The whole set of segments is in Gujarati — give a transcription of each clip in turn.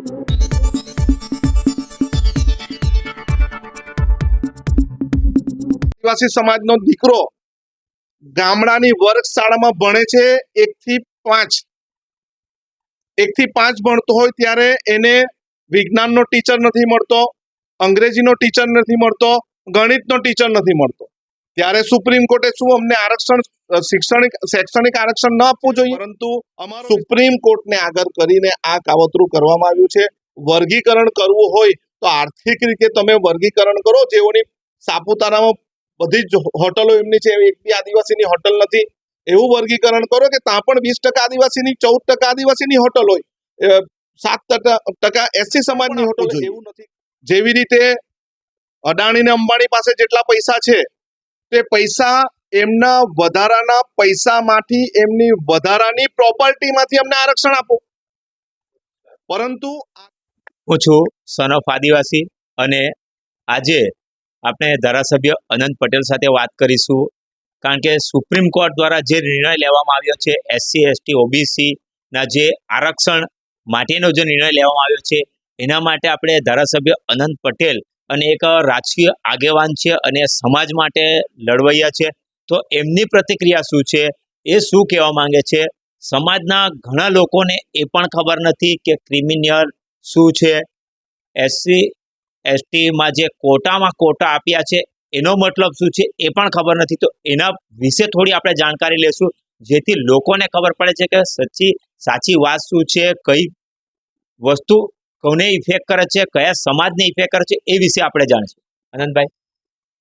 આદિવાસી સમાજનો દીકરો ગામડાની વર્ગશાળામાં ભણે છે એક થી પાંચ. એક થી પાંચ ભણતો હોય ત્યારે એને વિજ્ઞાનનો ટીચર નથી મળતો, અંગ્રેજીનો ટીચર નથી મળતો, ગણિતનો ટીચર નથી મળતો. ત્યારે સુપ્રીમ કોર્ટે શું અમને આરક્ષણ શૈક્ષણિક શૈક્ષણિક આરક્ષણ ન આપવું જોઈએ. પરંતુ અમારું સુપ્રીમ કોર્ટને આગળ કરીને આ કાવતરું કરવામાં આવ્યું છે. વર્ગીકરણ કરવું હોય તો આર્થિક રીતે તમે વર્ગીકરણ કરો. જેઓની સાપુતારામાં બધી જ હોટલો એમની છે એક બી આદિવાસીની હોટલ નથી. એવું વર્ગીકરણ કરો કે ત્યાં પણ વીસ ટકા આદિવાસીની ચૌદ ટકા આદિવાસીની હોટલ હોય. સાત ટકા એસસી સમાજની હોટલ એવું નથી. જેવી રીતે અડાણી ને અંબાણી પાસે જેટલા પૈસા છે તે પૈસા એમના વધારાના પૈસામાંથી, એમની વધારાની પ્રોપર્ટીમાંથી અમને આરક્ષણ આપો. પરંતુ હું છું સન ઓફ આદિવાસી અને આજે આપણે ધારાસભ્ય અનંત પટેલ સાથે વાત કરીશું. કારણ કે સુપ્રીમ કોર્ટ દ્વારા જે નિર્ણય લેવામાં આવ્યો છે એસસી એસટી ઓબીસીના જે આરક્ષણ માટેનો જે નિર્ણય લેવામાં આવ્યો છે, એના માટે આપણે ધારાસભ્ય અનંત પટેલ અને એક રાજકીય આગેવાન છે અને સમાજ માટે લડવૈયા છે. તો એમની પ્રતિક્રિયા શું છે? એ શું કહેવા માંગે છે? સમાજના ઘણા લોકોને એ પણ ખબર નથી કે ક્રિમિનલ શું છે? એસસી એસટીમાં જે કોટામાં કોટા આપ્યા છે, એનો મતલબ શું છે? એ પણ ખબર નથી. તો એના વિશે થોડી આપણે જાણકારી લેશું, જેથી લોકોને ખબર પડે છે કે સચ્ચી, સાચી વાત શું છે? કઈ વસ્તુ કોને ઇફેક્ટ કરે છે? કયા સમાજને ઇફેક્ટ કરે છે? એ વિશે આપણે જાણીશું. આનંદભાઈ?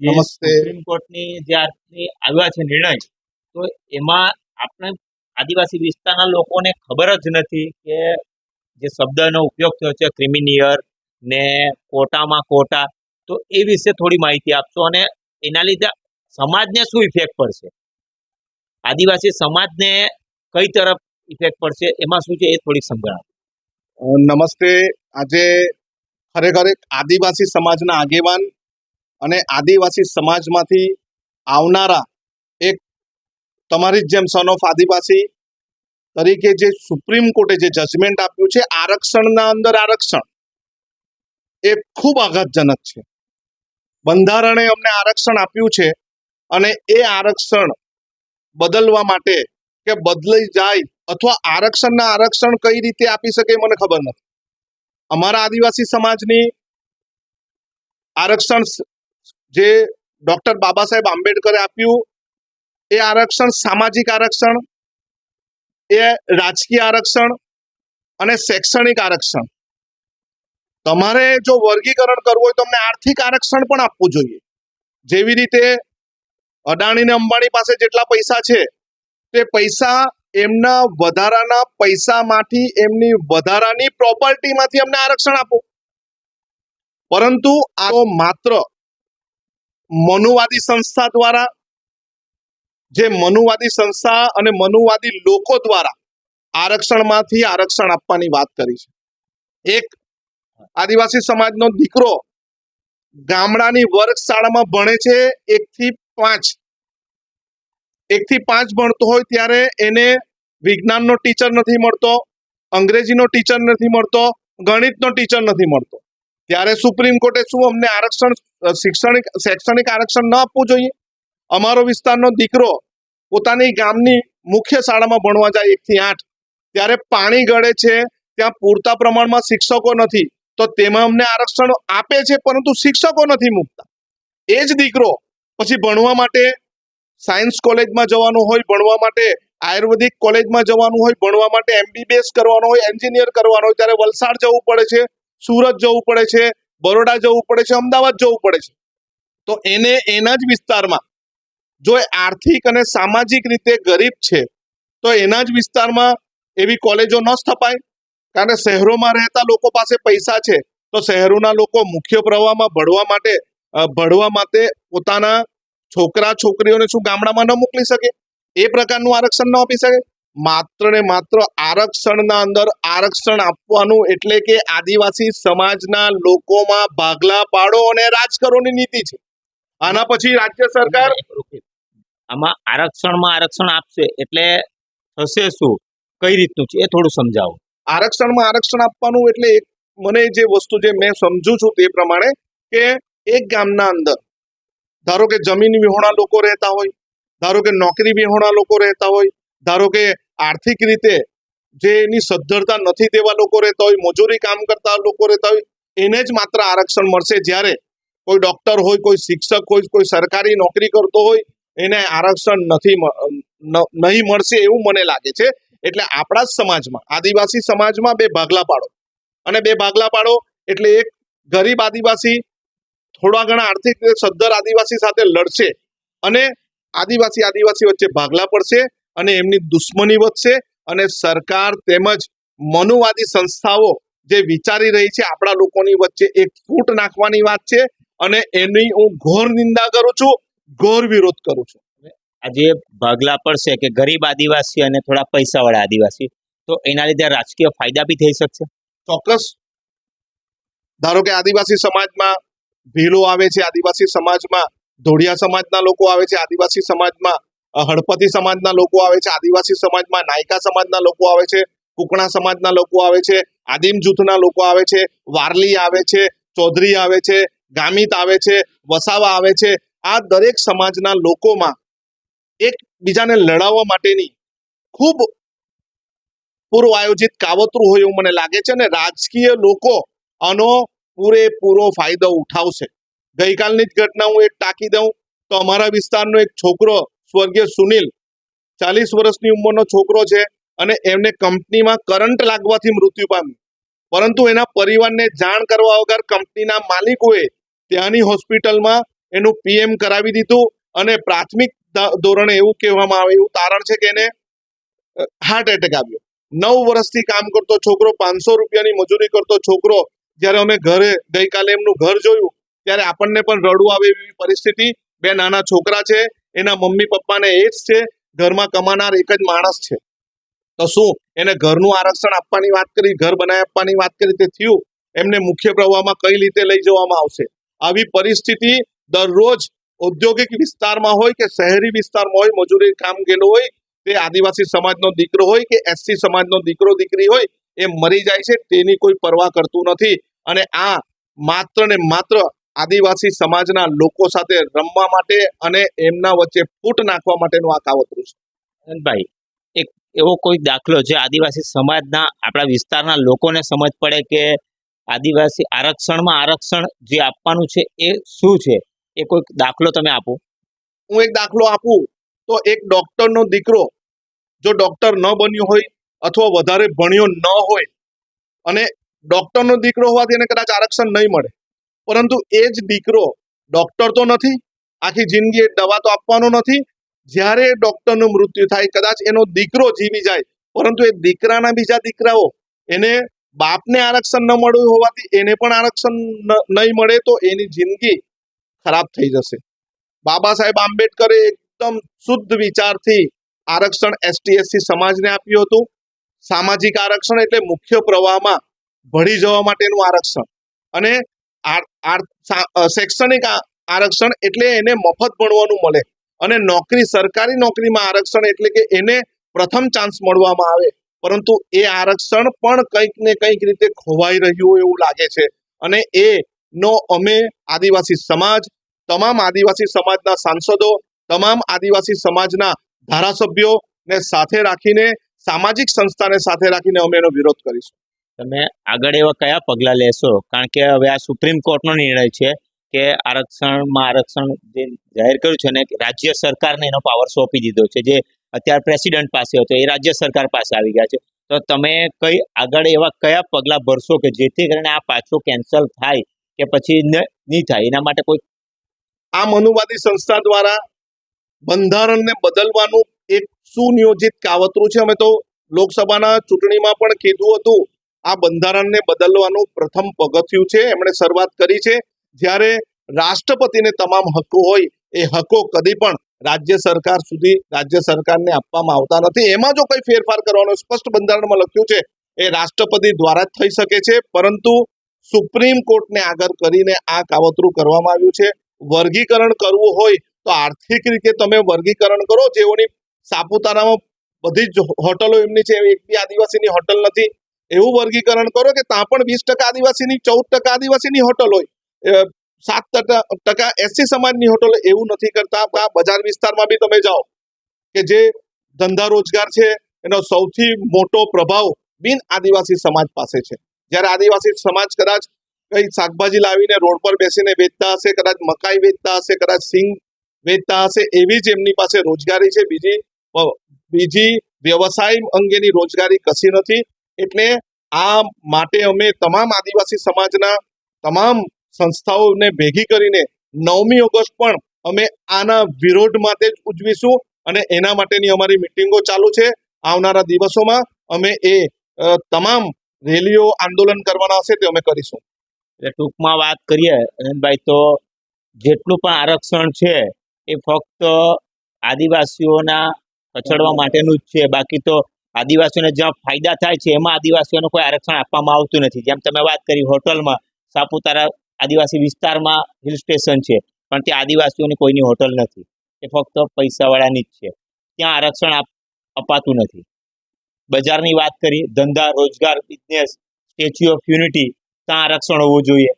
નમસ્તે. સુપ્રીમ કોર્ટની જે આજની આવ્યા છે નિર્ણય તો એમાં આપણે આદિવાસી વિસ્તારના લોકોને ખબર જ નથી કે જે શબ્દનો ઉપયોગ થયો છે ક્રિમિનિયર ને કોટામાં કોટા તો એ વિશે થોડી માહિતી આપશો અને એના લીધે સમાજને શું ઇફેક્ટ પડશે? આદિવાસી સમાજને કઈ તરફ ઇફેક્ટ પડશે? એમાં શું છે એ થોડીક સમજણ નમસ્તે. આજે ખરેખર એક આદિવાસી સમાજના આગેવાન અને આદિવાસી સમાજમાંથી આવનારા એક તમારી જ જેમ સન ઓફ આદિવાસી તરીકે જે સુપ્રીમ કોર્ટે જે જજમેન્ટ આપ્યું છે, આરક્ષણના અંદર આરક્ષણ એ ખૂબ આઘાતજનક છે. બંધારણે અમને આરક્ષણ આપ્યું છે અને એ આરક્ષણ બદલવા માટે કે બદલાઈ જાય અથવા આરક્ષણના આરક્ષણ કઈ રીતે આપી શકે મને ખબર નથી. અમારા આદિવાસી સમાજની આરક્ષણ જે ડોક્ટર બાબા સાહેબ આંબેડકરે આપ્યું, એ આરક્ષણ સામાજિક આરક્ષણ, એ રાજકીય આરક્ષણ અને શૈક્ષણિક આરક્ષણ. તમારે જો વર્ગીકરણ કરવું હોય તો અમને આર્થિક આરક્ષણ પણ આપવું જોઈએ. જેવી રીતે અદાણી ને અંબાણી પાસે જેટલા પૈસા છે, તે પૈસા એમના વધારાના પૈસામાંથી, એમની વધારાની પ્રોપર્ટીમાંથી અમને આરક્ષણ આપો. પરંતુ આ માત્ર મનુવાદી સંસ્થા દ્વારા, જે મનુવાદી સંસ્થા અને મનુવાદી લોકો દ્વારા આરક્ષણમાંથી આરક્ષણ આપવાની વાત કરી છે. એક આદિવાસી સમાજનો દીકરો ગામડાની વર્ગ શાળામાં ભણે છે એક થી પાંચ. એક થી પાંચ ભણતો હોય ત્યારે એને વિજ્ઞાનનો ટીચર નથી મળતો, અંગ્રેજીનો ટીચર નથી મળતો, ગણિતનો ટીચર નથી મળતો. ત્યારે સુપ્રીમ કોર્ટે શું અમને આરક્ષણ શૈક્ષણિક શૈક્ષણિક આરક્ષણ ન આપવું જોઈએ. અમારો વિસ્તારનો દીકરો પોતાની ગામની મુખ્ય શાળામાં ભણવા જાય એકથી આઠ. ત્યારે પાણી ગળે છે, ત્યાં પૂરતા પ્રમાણમાં શિક્ષકો નથી. તો તેમાં અમને આરક્ષણ આપે છે, પરંતુ શિક્ષકો નથી મૂકતા. એ જ દીકરો પછી ભણવા માટે સાયન્સ કોલેજમાં જવાનું હોય, ભણવા માટે આયુર્વેદિક કોલેજમાં જવાનું હોય, ભણવા માટે એમબીબીએસ કરવાનું હોય, એન્જિનિયર કરવાનું હોય, ત્યારે વલસાડ જવું પડે છે, સુરત જવું પડે છે બરોડા જવું પડે છે, અમદાવાદ જવું પડે છે. તો એને એના જ વિસ્તારમાં જો એ આર્થિક અને સામાજિક રીતે ગરીબ છે, તો એના જ વિસ્તારમાં એવી કોલેજો ન સ્થપાય. કારણ કે શહેરોમાં રહેતા લોકો પાસે પૈસા છે, તો શહેરોના લોકો મુખ્ય પ્રવાહમાં ભણવા માટે ભળવા માટે પોતાના છોકરા છોકરીઓને શું ગામડામાં ન મોકલી શકે? એ પ્રકારનું આરક્ષણ ન આપી શકે? માત્ર ને માત્ર આરક્ષણના અંદર આરક્ષણ આપવાનું એટલે કે આદિવાસી સમાજના લોકોમાં ભાગલા પાડો અને રાજ કરોની નીતિ છે. આના પછી રાજ્ય સરકાર આમાં આરક્ષણમાં આરક્ષણ આપશે એટલે થશે શું? કઈ રીતનું છે? એ થોડું સમજાવો. આરક્ષણમાં આરક્ષણ આપવાનું એટલે મને જે વસ્તુ જે મેં સમજુ છું તે પ્રમાણે કે એક ગામના અંદર ધારો કે જમીન વિહોણા લોકો રહેતા હોય ધારો કે નોકરી વિહોણા લોકો રહેતા હોય ધારો કે આર્થિક રીતે જે એની સદ્ધરતા નથી તેવા લોકો રહેતા હોય, મજૂરી કામ કરતા લોકો રહેતા હોય, એને જ માત્ર આરક્ષણ મળશે. જ્યારે કોઈ ડોક્ટર હોય, કોઈ શિક્ષક હોય, કોઈ સરકારી નોકરી કરતો હોય, એને આરક્ષણ નથી નહીં મળશે એવું મને લાગે છે. એટલે આપણા જ સમાજમાં, આદિવાસી સમાજમાં બે ભાગલા પાડો. અને બે ભાગલા પાડો એટલે એક ગરીબ આદિવાસી થોડા ઘણા આર્થિક સદ્ધર આદિવાસી સાથે લડશે અને આદિવાસી આદિવાસી વચ્ચે ભાગલા પડશે. અને એમની દુશ્મની વધશે અને સરકાર તેમજ મનુવાદી સંસ્થાઓ જે વિચારી રહી છે આપણા લોકોની વચ્ચે એક ફૂટ નાખવાની વાત છે અને એની હું ઘોર નિંદા કરું છું ઘોર વિરોધ કરું છું. આજે ભાગલા પડશે કે ગરીબ આદિવાસી અને થોડા પૈસાવાળા આદિવાસી તો એના લીધે રાજકીય ફાયદા બી થઈ શકશે? ચોક્કસ. ધારો કે આદિવાસી સમાજમાં ભીલો આવે છે આદિવાસી સમાજમાં ધોળિયા સમાજના લોકો આવે છે આદિવાસી સમાજમાં અ, હળપતિ સમાજના લોકો આવે છે આદિવાસી સમાજમાં નાયકા સમાજના લોકો આવે છે કુકણા સમાજના લોકો આવે છે આદિમ જૂથના લોકો આવે છે વારલી આવે છે ચૌધરી આવે છે ગામિત આવે છે વસાવા આવે છે. આ દરેક સમાજના લોકોમાં એક બીજાને લડાવવા માટેની ખૂબ પૂર્વ આયોજિત કાવતરું હોય એવું મને લાગે છે અને રાજકીય લોકો આનો પૂરેપૂરો ફાયદો ઉઠાવશે. ગઈકાલની જ ઘટના હું એક ટાંકી દઉં. તો અમારા વિસ્તારનો એક છોકરો સ્વર્ગીય સુનિલ ચાલીસ વર્ષની ઉંમરનો છોકરો છે અને એમને કંપનીમાં કરંટ લાગવાથી મૃત્યુ પામ્યું. પરંતુ એના પરિવારને જાણ કરવા વગર કંપનીના માલિકોએ ત્યાંની હોસ્પિટલમાં એનું પીએમ કરાવી દીધું અને પ્રાથમિક ધોરણે એવું કહેવામાં આવે, એવું તારણ છે કે એને હાર્ટ એટેક આવ્યો. નવ વર્ષથી કામ કરતો છોકરો, પાંચસો રૂપિયાની મજૂરી કરતો છોકરો, જ્યારે અમે ઘરે ગઈકાલે એમનું ઘર જોયું, ત્યારે આપણને પણ રડવું આવે એવી પરિસ્થિતિ. બે નાના છોકરા છે એના મમ્મી પપ્પાને એ જ છે, ઘરમાં કમાનાર એક જ માણસ છે. તો શું? એને ઘરનું આરક્ષણ આપવાની વાત કરી, ઘર બનાવી આપવાની વાત કરી, તે થયું. એમને મુખ્ય પ્રવાહમાં કઈ રીતે લઈ જવામાં આવશે? આવી પરિસ્થિતિ દરરોજ ઔદ્યોગિક વિસ્તારમાં હોય કે શહેરી વિસ્તારમાં હોય, મજૂરી કામ ગયેલો હોય, તે આદિવાસી સમાજનો દીકરો હોય કે એસસી સમાજનો દીકરો, દીકરી હોય, એ મરી જાય છે, તેની કોઈ પરવા કરતું નથી. અને આ માત્ર ને માત્ર આદિવાસી સમાજના લોકો સાથે રમવા માટે અને એમના વચ્ચે ફૂટ નાખવા માટેનું આ કાવતરું છે. ભાઈ એક એવો કોઈ દાખલો જે આદિવાસી સમાજના આપણા વિસ્તારના લોકોને સમજ પડે કે આદિવાસી આરક્ષણમાં આરક્ષણ જે આપવાનું છે એ શું છે? એ કોઈ દાખલો તમે આપો. હું એક દાખલો આપું. તો એક ડોક્ટરનો દીકરો જો ડોક્ટર ન બન્યો હોય અથવા વધારે ભણ્યો ન હોય અને ડોક્ટરનો દીકરો હોવાથી એને કદાચ આરક્ષણ નહીં મળે. પરંતુ એ જ દીકરો ડોક્ટર તો નથી, આખી જિંદગી દવા તો આપવાનો નથી. જ્યારે ડોક્ટરનું મૃત્યુ થાય, કદાચ એનો દીકરો જીવી જાય, પરંતુ એ દીકરાના બીજા દીકરાઓ, એને બાપને આરક્ષણ ન મળ્યું હોવાથી એને પણ આરક્ષણ નહીં મળે તો એની જિંદગી ખરાબ થઈ જશે. બાબા સાહેબ આંબેડકરે એકદમ શુદ્ધ વિચારથી આરક્ષણ એસટી સમાજને આપ્યું હતું. સામાજિક આરક્ષણ એટલે મુખ્ય પ્રવાહમાં ભળી જવા માટેનું આરક્ષણ. અને શૈક્ષણિક આરક્ષણ એટલે એને મફત ભણવાનું મળે. અને નોકરી, સરકારી નોકરીમાં આરક્ષણ એટલે કે એને પ્રથમ ચાન્સ મળવામાં આવે. પરંતુ એ આરક્ષણ પણ કંઈક ને કંઈક રીતે ખોવાઈ રહ્યું એવું લાગે છે. અને એ નો અમે આદિવાસી સમાજ, તમામ આદિવાસી સમાજના સાંસદો, તમામ આદિવાસી સમાજના ધારાસભ્યોને સાથે રાખીને, સામાજિક સંસ્થાને સાથે રાખીને અમે એનો વિરોધ કરીશું. તમે આગળ એવા કયા પગલાં લેશો? કારણ કે હવે આ સુપ્રીમ કોર્ટનો નિર્ણય છે કે આરક્ષણમાં આરક્ષણ જે જાહેર કર્યું છે ને રાજ્ય સરકારને એનો પાવર સોંપી દીધો છે. જે અત્યારે પ્રેસિડેન્ટ પાસે હતો, એ રાજ્ય સરકાર પાસે આવી ગયા છે. તો તમે કઈ આગળ એવા કયા પગલાં ભરશો કે જેથી કરીને આ પાછો કેન્સલ થાય કે પછી નહીં થાય? એના માટે કોઈ આ મનુવાદી સંસ્થા દ્વારા બંધારણને બદલવાનું એક સુનિયોજિત કાવતરું છે. અમે તો લોકસભાના ચૂંટણીમાં પણ કીધું હતું આ બંધારણને બદલવાનું પ્રથમ પગથિયું છે. એમણે શરૂઆત કરી છે. જ્યારે રાષ્ટ્રપતિને તમામ હકો હોય, એ હકો કદી પણ રાજ્ય સરકાર સુધી રાજ્ય સરકારને આપવામાં આવતા નથી. એમાં જો કોઈ ફેરફાર કરવાનો સ્પષ્ટ બંધારણમાં લખ્યું છે, એ રાષ્ટ્રપતિ દ્વારા જ થઈ શકે છે. પરંતુ સુપ્રીમ કોર્ટને આગળ કરીને આ કાવતરું કરવામાં આવ્યું છે. વર્ગીકરણ કરવું હોય, તો આર્થિક રીતે તમે વર્ગીકરણ કરો. જેઓની સાપુતારામાં બધી જ હોટલો એમની છે. એક બી આદિવાસીની હોટલ નથી. એવું વર્ગીકરણ કરો કે ત્યાં પણ વીસ ટકા આદિવાસીની, ચૌદ ટકા આદિવાસીની હોટલ હોય. સાત ટકા એસસી સમાજની હોટલ એવું નથી કરતા. બજાર વિસ્તારમાં બી તમે જાઓ કે જે ધંધા રોજગાર છે, એનો સૌથી મોટો પ્રભાવ બિન આદિવાસી સમાજ પાસે છે. જ્યારે આદિવાસી સમાજ કદાચ કઈ શાકભાજી લાવીને રોડ પર બેસીને વેચતા હશે, કદાચ મકાઈ વેચતા હશે, કદાચ સિંગ વેચતા હશે, એવી જ એમની પાસે રોજગારી છે. બીજી બીજી વ્યવસાય અંગેની રોજગારી કશી નથી. એટલે આ માટે અમે તમામ આદિવાસી સમાજના તમામ સંસ્થાઓને ભેગી કરીને નવમી ઓગસ્ટ પણ અમે આના વિરોધ માટે જ ઉજવીશું અને એના માટેની અમારી મિટિંગો ચાલુ છે. આવનારા દિવસોમાં અમે એ તમામ રેલીઓ આંદોલન કરવાના હશે તે અમે કરીશું. એટલે ટૂંકમાં વાત કરીએ અનંતભાઈ તો જેટલું પણ આરક્ષણ છે એ ફક્ત આદિવાસીઓના કચડવા માટેનું જ છે. બાકી તો આદિવાસીઓને જ્યાં ફાયદા થાય છે, એમાં આદિવાસીઓને કોઈ આરક્ષણ આપવામાં આવતું નથી. જેમ તમે વાત કરી, હોટલમાં, સાપુતારા આદિવાસી વિસ્તારમાં હિલ સ્ટેશન છે, પણ ત્યાં આદિવાસીઓની કોઈની હોટલ નથી. એ ફક્ત પૈસાવાળાની જ છે. ત્યાં આરક્ષણ અપાતું નથી. બજારની વાત કરી, ધંધા, રોજગાર બિઝનેસ સ્ટેચ્યુ ઓફ યુનિટી ત્યાં આરક્ષણ હોવું જોઈએ.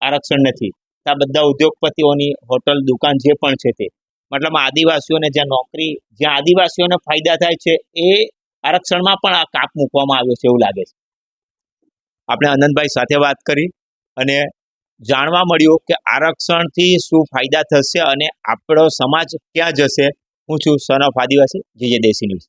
આરક્ષણ નથી. ત્યાં બધા ઉદ્યોગપતિઓની હોટલ, દુકાન જે પણ છે તે. મતલબ આદિવાસીઓને જ્યાં નોકરી, જ્યાં આદિવાસીઓને ફાયદા થાય છે, એ આરક્ષણમાં પણ આ કાપ મૂકવામાં આવ્યો છે એવું લાગે છે. આપણે આનંદભાઈ સાથે વાત કરી અને જાણવા મળ્યું કે આરક્ષણથી શું ફાયદા થશે અને આપણો સમાજ ક્યાં જશે. હું છું સન ઓફ આદિવાસી જે જે દેશી ન્યૂઝ.